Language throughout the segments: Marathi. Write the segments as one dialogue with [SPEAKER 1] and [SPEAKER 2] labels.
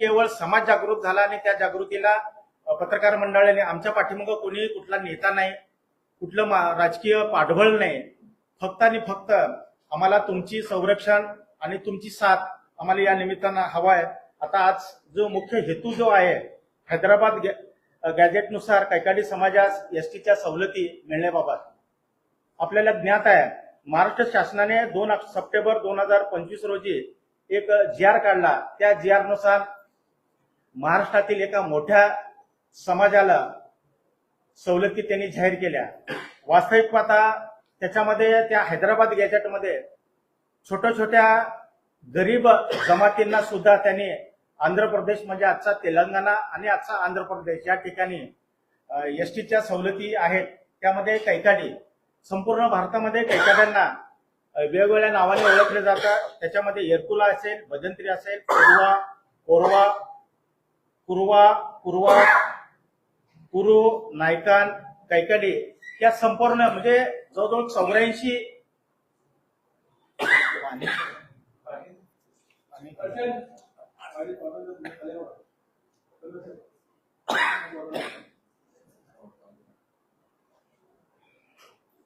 [SPEAKER 1] केवळ समाज जागृत झाला आणि त्या जागृतीला पत्रकार मंडळाने आमच्या पाठीमागं कोणी कुठला नेता नाही कुठलं मा- राजकीय पाठबळ नाही. फक्त आणि फक्त आम्हाला तुमची संरक्षण आणि तुमची साथ आम्हाला या निमित्तानं हवा आहे. आता आज जो मुख्य हेतू जो आहे हैदराबाद गॅ- गॅजेटनुसार कैकाडी समाजास एसटीच्या सवलती मिळण्याबाबत आपल्याला ज्ञात आहे महाराष्ट्र शासनाने दोन सप्टेंबर दोन हजार पंचवीस रोजी एक जी आर काढला. त्या जी आरनुसार महाराष्ट्रातील एका मोठ्या समाजाला सवलती त्यांनी जाहीर केल्या. वास्तविक पाहता त्याच्यामध्ये त्या हैदराबाद गॅजेटमध्ये छोट्या छोट्या गरीब जमातींना सुद्धा त्यांनी आंध्र प्रदेश म्हणजे आजचा तेलंगणा आणि आजचा आंध्र प्रदेश या ठिकाणी एस टीच्या सवलती आहेत. त्यामध्ये कैकाडी संपूर्ण भारतामध्ये कैकाड्यांना वेगवेगळ्या नावाने ओळखले जातात. त्याच्यामध्ये येरकुला असेल भजंत्री असेल कोरवा कोरवा कुरवा कुरवा कुरु नायकान कैकाडी या संपूर्ण म्हणजे जवळजवळ चौऱ्याऐंशी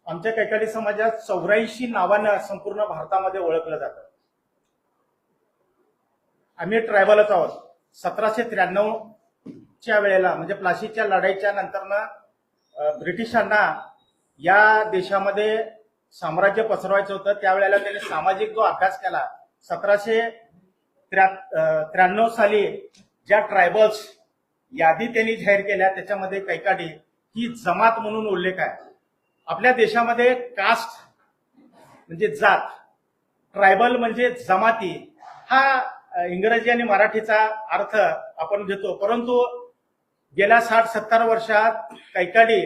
[SPEAKER 1] आमच्या कैकाडी समाजात चौऱ्याऐंशी नावानं संपूर्ण भारतामध्ये ओळखलं जातं. आम्ही ट्रायबलच आहोत. सतराशे त्र्याण्णवच्या वेळेला म्हणजे प्लासीच्या लढाईच्या नंतरनं ब्रिटिशांना या देशामध्ये साम्राज्य पसरवायचं होतं. त्यावेळेला त्यांनी सामाजिक जो अभ्यास केला सतराशे त्र्याण्णव साली ज्या ट्रायबल्स यादी त्यांनी जाहीर केल्या त्याच्यामध्ये कैकाडी ही जमात म्हणून उल्लेख आहे. आपल्या देशामध्ये कास्ट म्हणजे जात ट्रायबल म्हणजे जमाती हा इंग्रजी आणि मराठीचा अर्थ आपण घेतो परंतु गेल्या साठ सत्तर वर्षात कैकाडी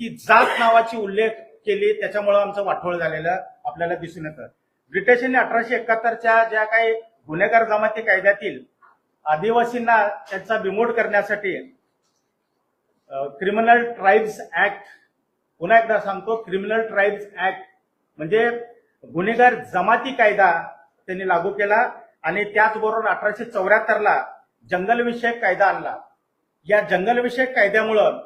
[SPEAKER 1] ही जात नावाची उल्लेख केली. त्याच्यामुळं आमचं वाटोळ झालेलं आपल्याला दिसून येतं. ब्रिटिशांनी अठराशे एकाहत्तरच्या ज्या काही गुन्हेगार जमाती कायद्यातील आदिवासींना त्यांचा बिमोड करण्यासाठी क्रिमिनल ट्राईब्स ऍक्ट पुन्हा एकदा सांगतो क्रिमिनल ट्राईब्स ऍक्ट म्हणजे गुन्हेगार जमाती कायदा त्यांनी लागू केला. आणि त्याचबरोबर अठराशे चौऱ्याहत्तरला जंगलविषयक कायदा आणला. या जंगलविषयक कायद्यामुळं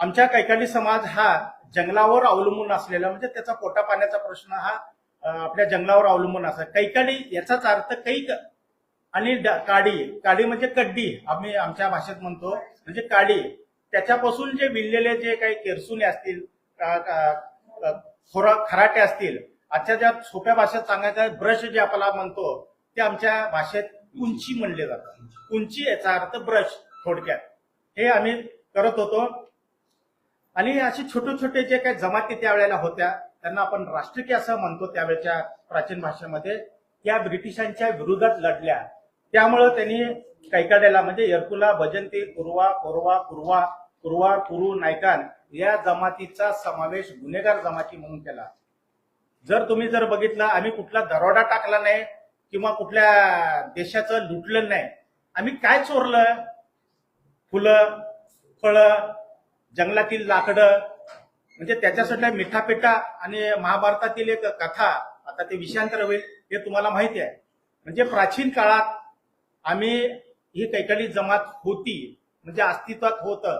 [SPEAKER 1] आमच्या कैकाडी समाज हा जंगलावर अवलंबून असलेला म्हणजे त्याचा पोटा पाण्याचा प्रश्न हा आपल्या जंगलावर अवलंबून असा. कैकाडी याचाच अर्थ कैक आणि ड- काडी. काडी म्हणजे कड्डी आम्ही आमच्या भाषेत म्हणतो म्हणजे काडी. त्याच्यापासून जे विणलेले जे काही केरसुने असतील का- खोरा खराटे असतील आजच्या ज्या सोप्या भाषेत सांगायचं ब्रश जे आपल्याला म्हणतो ते आमच्या भाषेत उंची म्हणले जातात. उंची याचा अर्थ ब्रश थोडक्यात. हे आम्ही करत होतो. आणि असे छोटे छोटे जे काही जमाती त्यावेळेला होत्या त्यांना आपण राष्ट्रकीय असं म्हणतो त्यावेळेच्या प्राचीन भाषेमध्ये त्या ब्रिटिशांच्या विरोधात लढल्या. त्यामुळं त्यांनी कैकाड्याला म्हणजे यरकुला भजंती कुरवा कोरवा कुरवा कुरवा कुरु नायकान या जमातीचा समावेश गुन्हेगार जमाती म्हणून केला. जर तुम्ही जर बघितलं आम्ही कुठला दरोडा टाकला नाही किंवा कुठल्या देशाचं लुटलं नाही. आम्ही काय चोरलं? फुलं फळं जंगलातील लाकडं म्हणजे त्याच्यासाठी मिठापिठा आणि महाभारतातील एक कथा आता ते विषयांतर होईल हे तुम्हाला माहिती आहे. म्हणजे प्राचीन काळात आम्ही ही कैकली जमात होती म्हणजे अस्तित्वात होतं.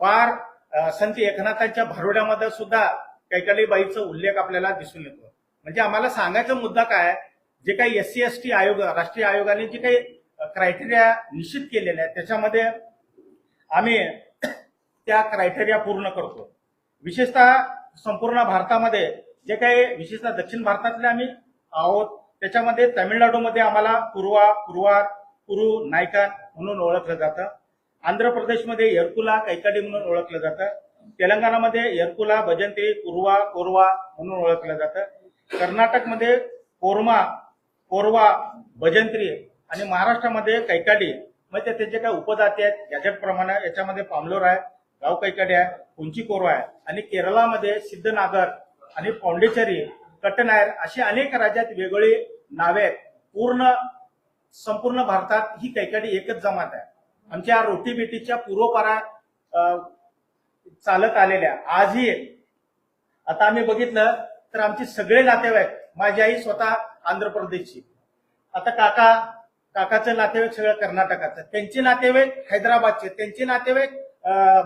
[SPEAKER 1] फार संत एकनाथांच्या भारुड्यामध्ये सुद्धा कैकली बाईचा उल्लेख आपल्याला दिसून येतो. म्हणजे आम्हाला सांगायचा मुद्दा काय जे काही एस सी एस टी आयोग राष्ट्रीय आयोगाने जे काही क्रायटेरिया निश्चित केलेले आहेत त्याच्यामध्ये आम्ही त्या क्रायटेरिया पूर्ण करतो. विशेषतः संपूर्ण भारतामध्ये जे काही विशेषतः दक्षिण भारतातले आम्ही आहोत त्याच्यामध्ये तामिळनाडूमध्ये आम्हाला पूर्वा कुरवार पुरु नायका म्हणून ओळखलं जातं. आंध्र प्रदेशमध्ये येरकुला कैकाडी म्हणून ओळखलं जातं. तेलंगणामध्ये एरकुला भजंत्री कुरवा कोरवा म्हणून ओळखलं जातं. कर्नाटकमध्ये कोरमा कोरवा भजंत्री आणि महाराष्ट्रामध्ये कैकाडी म्हणजे ते काय उपजाती आहेत? गॅजेट प्रमाणे याच्यामध्ये पामलोर आहे गाव कैकाडी आहे उंची कोरवा आहे. आणि केरळामध्ये सिद्धनागर आणि पौंडेचेरी कटनायर अशी अनेक राज्यात वेगवेगळी नावे आहेत. पूर्ण संपूर्ण भारतात ही कैकाडी एकच जमात आहे. आमच्या रोटीबेटीच्या पूर्वपारा चालत आलेल्या आजही आता आम्ही बघितलं तर आमचे सगळे नातेवाईक माझी आई स्वतः आंध्र प्रदेशची आता काका काकाचं नातेवाईक सगळं कर्नाटकाचं. त्यांचे नातेवाईक हैदराबादचे त्यांचे नातेवाईक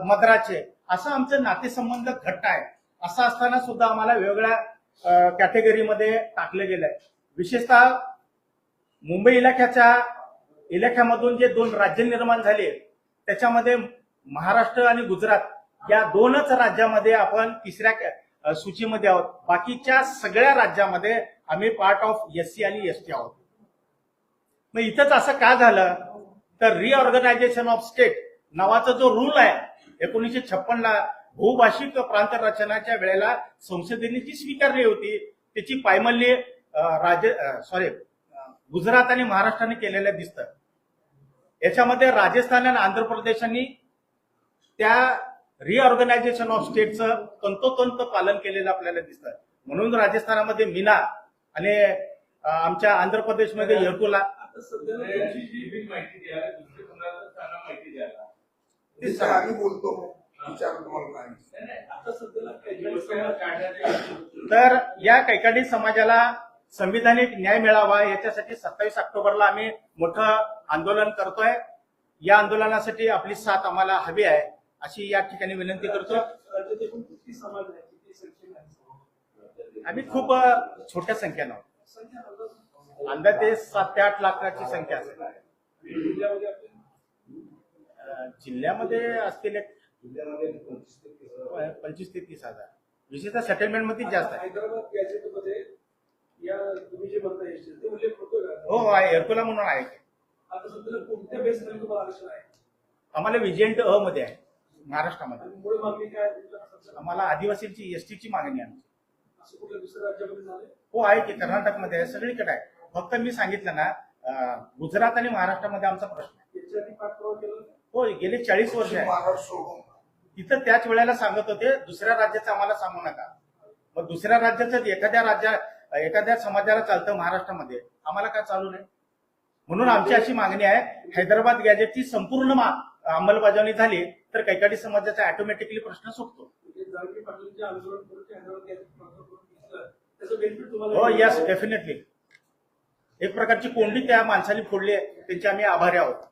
[SPEAKER 1] मद्राचे असं आमचं नातेसंबंध घट्ट आहे. असं असताना सुद्धा आम्हाला वेगळ्या कॅटेगरीमध्ये टाकलं गेलंय. विशेषतः मुंबई इलाख्याच्या इलाख्यामधून जे दोन राज्य निर्माण झाले त्याच्यामध्ये महाराष्ट्र आणि गुजरात या दोनच राज्यामध्ये आपण तिसऱ्या सूचीमध्ये आहोत. बाकीच्या सगळ्या राज्यामध्ये आम्ही पार्ट ऑफ एस सी आणि एस टी आहोत. मग इथंच असं का झालं? तर रिऑर्गनायझेशन ऑफ स्टेट नावाचा जो रूल आहे एकोणीसशे छप्पनला भूभाषिक प्रांत रचनाच्या वेळेला संसदेने जी स्वीकारली होती त्याची पायमल्ली राज्य राज सॉरी गुजरात आणि महाराष्ट्राने केलेलं दिसतं. याच्यामध्ये राजस्थान आणि आंध्र प्रदेशांनी त्या रिऑर्गनायझेशन ऑफ स्टेटचं तंतोतंत पालन केलेलं आपल्याला दिसतं म्हणून राजस्थानामध्ये मीना आणि आमच्या आंध्र प्रदेशमध्ये येरकुला तर या कैकाडी समाजाला संविधानिक न्याय मिळावा याच्यासाठी सत्तावीस ऑक्टोबरला आम्ही मोठं आंदोलन करतोय. या आंदोलनासाठी आपली साथ आम्हाला हवी आहे. अशी या ठिकाणी विनंती करतो. आम्ही खूप छोट्या संख्येनं आहोत.
[SPEAKER 2] अंदाज
[SPEAKER 1] अंदाजे सात ते आठ लाखाची संख्या असेल.
[SPEAKER 2] जिल्ह्यामध्ये
[SPEAKER 1] असतील एक
[SPEAKER 2] पंचवीस ते तीस
[SPEAKER 1] ते हजार. विशेषतः सेटलमेंटमध्ये जास्त आहे.
[SPEAKER 2] ते
[SPEAKER 1] हो आहे. एरकुला म्हणून आहे. आम्हाला विजयंट अ मध्ये आहे. महाराष्ट्रामध्ये? आम्हाला आदिवासींची एसटीची मागणी आहे
[SPEAKER 2] असं कुठल्या दुसऱ्या राज्यामध्ये झालंय?
[SPEAKER 1] हो आहे की कर्नाटकमध्ये आहे सगळीकडे आहे. फक्त मी सांगितलं ना गुजरात आणि महाराष्ट्रामध्ये आमचा प्रश्न आहे? हो गेले चाळीस वर्ष आहे. तिथं त्याच वेळेला सांगत होते दुसऱ्या राज्याचं आम्हाला सांगू नका. मग दुसऱ्या राज्याचं एखाद्या राज्या एखाद्या समाजाला चालतं महाराष्ट्रामध्ये आम्हाला काय चालू नाही? म्हणून आमची अशी मागणी आहे हैदराबाद गॅजेटची संपूर्ण मा- अंमलबजावणी झाली तर कैकाडी समाजाचा ऑटोमॅटिकली प्रश्न सुटतो. हो यस डेफिनेटली एक प्रकारची कोंडी त्या माणसाने फोडली आहे. त्यांचे आम्ही आभारी आहोत.